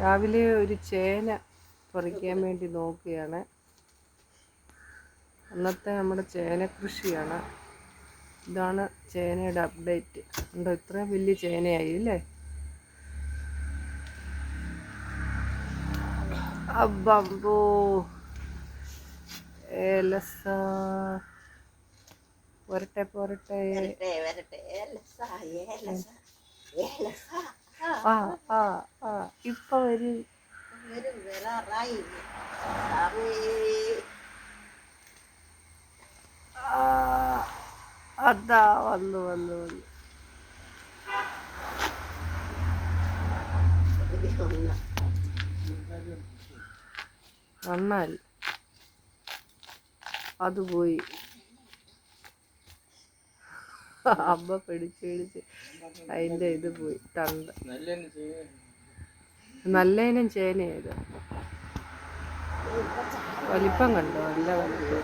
രാവിലെ ഒരു ചേന പറിക്കാൻ വേണ്ടി നോക്കുകയാണ്. അന്നത്തെ നമ്മുടെ ചേന കൃഷിയാണ്. ഇതാണ് ചേനയുടെ അപ്ഡേറ്റ് ഉണ്ടോ? ഇത്രയും വലിയ ചേനയായി അല്ലേ? അബ്ബോ. ഏലസ. പോരട്ടെ പോരട്ടെ. വരട്ടെ വരട്ടെ. ഏലസ ഏലസ ഏലസ. ആ ആ ആ. ഇപ്പൊ. ആ, അതാ വന്നു വന്നു വന്നു. വന്നാൽ അത് പോയി. അമ്മ പിടിച്ച് പിടിച്ച് അതിന്റെ ഇത് പോയി. തണ്ട. നല്ല ഇനം ചേനയത് വലിപ്പം കണ്ടോ? നല്ല വലിപ്പം.